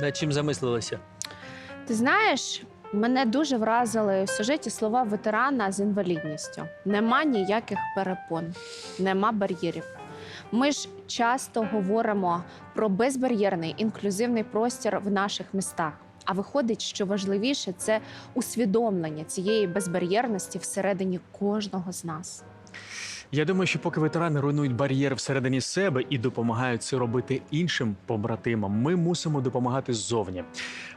Над чим замислилися? Ти знаєш, мене дуже вразили в сюжеті слова ветерана з інвалідністю. Нема ніяких перепон, нема бар'єрів. Ми ж часто говоримо про безбар'єрний інклюзивний простір в наших містах. А виходить, що важливіше це усвідомлення цієї безбар'єрності всередині кожного з нас. Я думаю, що поки ветерани руйнують бар'єри всередині себе і допомагають це робити іншим побратимам, ми мусимо допомагати ззовні,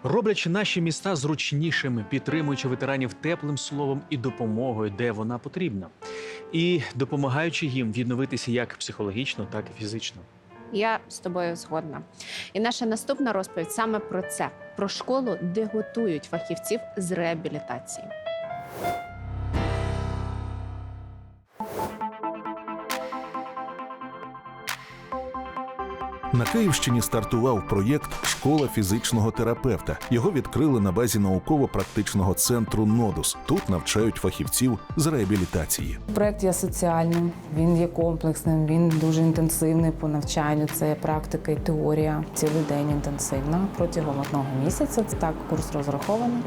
роблячи наші міста зручнішими, підтримуючи ветеранів теплим словом і допомогою, де вона потрібна, і допомагаючи їм відновитися як психологічно, так і фізично. Я з тобою згодна. І наша наступна розповідь саме про це: про школу, де готують фахівців з реабілітації. На Київщині стартував проєкт Школа фізичного терапевта. Його відкрили на базі науково-практичного центру Нодус. Тут навчають фахівців з реабілітації. Проект є соціальним, він є комплексним, він дуже інтенсивний по навчанню. Це практика і теорія. Цілий день інтенсивно протягом одного місяця. Це так курс розрахований,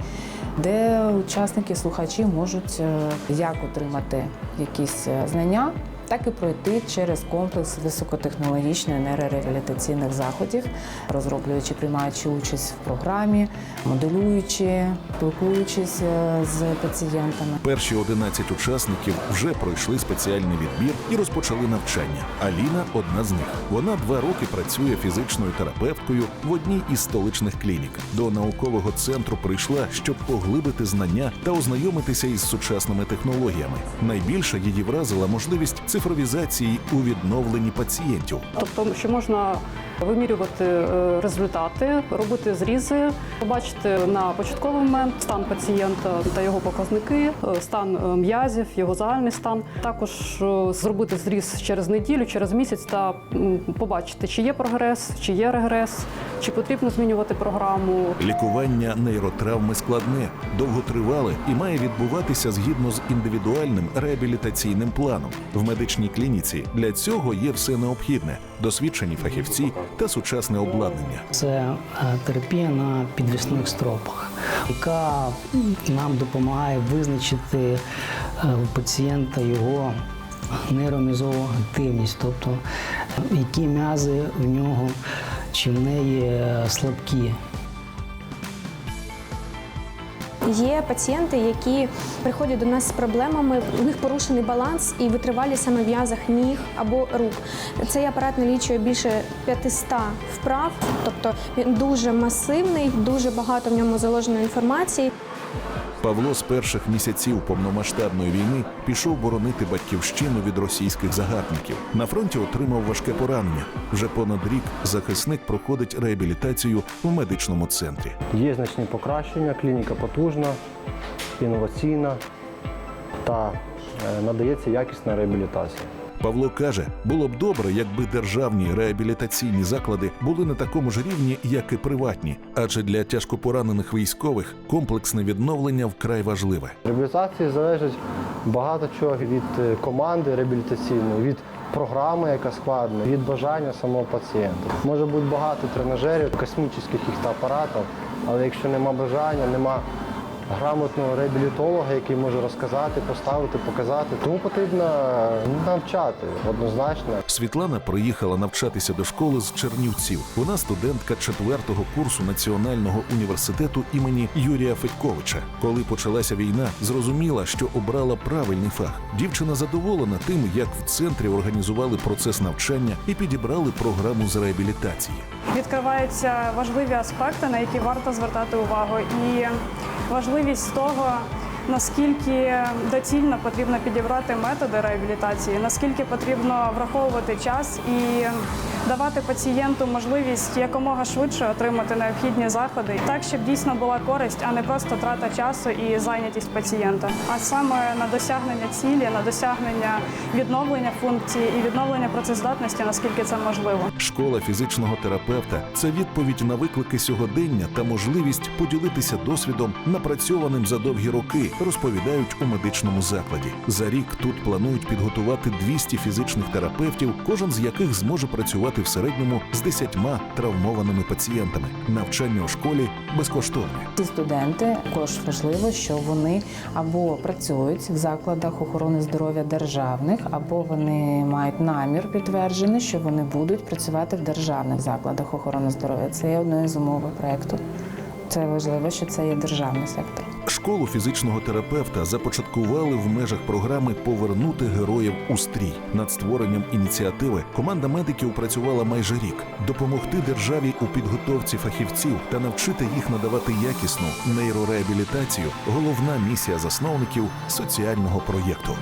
де учасники, слухачі можуть е, як отримати якісь е, знання. Так і пройти через комплекс високотехнологічних нейрореабілітаційних заходів, розроблюючи, приймаючи участь в програмі, моделюючи, спілкуючись е, з пацієнтами. Перші 11 учасників вже пройшли спеціальний відбір і розпочали навчання. Аліна одна з них. Вона два роки працює фізичною терапевткою в одній із столичних клінік. До наукового центру прийшла, щоб поглибити знання та ознайомитися із сучасними технологіями. Найбільше її вразила можливість цифровізації у відновленні пацієнтів. Тобто, що можна вимірювати е, результати, робити зрізи, побачити на початковий момент стан пацієнта та його показники, е, стан е, м'язів, його загальний стан. Також зробити зріз через неділю, через місяць та побачити, чи є прогрес, чи є регрес, чи потрібно змінювати програму. Лікування нейротравми складне, довготривале і має відбуватися згідно з індивідуальним реабілітаційним планом. В медичній клініці для цього є все необхідне: досвідчені фахівці та сучасне обладнання. Це е, терапія на підвісних стропах, яка нам допомагає визначити е, у пацієнта його нейромізову активність, тобто е, які м'язи в нього чи в неї слабкі. Є пацієнти, які приходять до нас з проблемами. У них порушений баланс і витривалі саме в в'язах ніг або рук. Цей апарат налічує більше 500 вправ, тобто він дуже масивний, дуже багато в ньому заложено інформації. Павло з перших місяців повномасштабної війни пішов боронити батьківщину від російських загарбників. На фронті отримав важке поранення. Вже понад рік захисник проходить реабілітацію в медичному центрі. Є значні покращення, клініка потужна, інноваційна та е, надається якісна реабілітація. Павло каже, було б добре, якби державні реабілітаційні заклади були на такому ж рівні, як і приватні, адже для тяжкопоранених військових комплексне відновлення вкрай важливе. Реабілітації залежить багато чого від е, команди реабілітаційної, від програми, яка складена, від бажання самого пацієнта. Може бути багато тренажерів, космічних якихось апаратів, але якщо нема бажання, нема грамотного реабілітолога, який може розказати, поставити, показати, тому потрібно навчати однозначно. Світлана приїхала навчатися до школи з Чернівців. Вона студентка четвертого курсу Національного університету імені Юрія Федьковича. Коли почалася війна, зрозуміла, що обрала правильний фах. Дівчина задоволена тим, як в центрі організували процес навчання і підібрали програму з реабілітації. відкриваються важливі аспекти, на які варто звертати увагу, і важливість того, наскільки доцільно потрібно підібрати методи реабілітації, наскільки потрібно враховувати час і давати пацієнту можливість якомога швидше отримати необхідні заходи, так щоб дійсно була користь, а не просто трата часу і зайнятість пацієнта. А саме на досягнення цілі, на досягнення відновлення функції і відновлення працездатності, наскільки це можливо. Школа фізичного терапевта це відповідь на виклики сьогодення та можливість поділитися досвідом, напрацьованим за довгі роки, розповідають у медичному закладі. За рік тут планують підготувати 200 фізичних терапевтів, кожен з яких зможе працювати в середньому з 10 травмованими пацієнтами. Навчання у школі безкоштовне. Ці студенти також важливо, що вони або працюють в закладах охорони здоров'я державних, або вони мають намір підтверджений, що вони будуть працювати в державних закладах охорони здоров'я. Це є одною з умов проекту. Це важливо, що це є державний сектор. Школу фізичного терапевта започаткували в межах програми Повернути героїв у стрій. Над створенням ініціативи команда медиків працювала майже рік. Допомогти державі у підготовці фахівців та навчити їх надавати якісну нейрореабілітацію головна місія засновників соціального проєкту.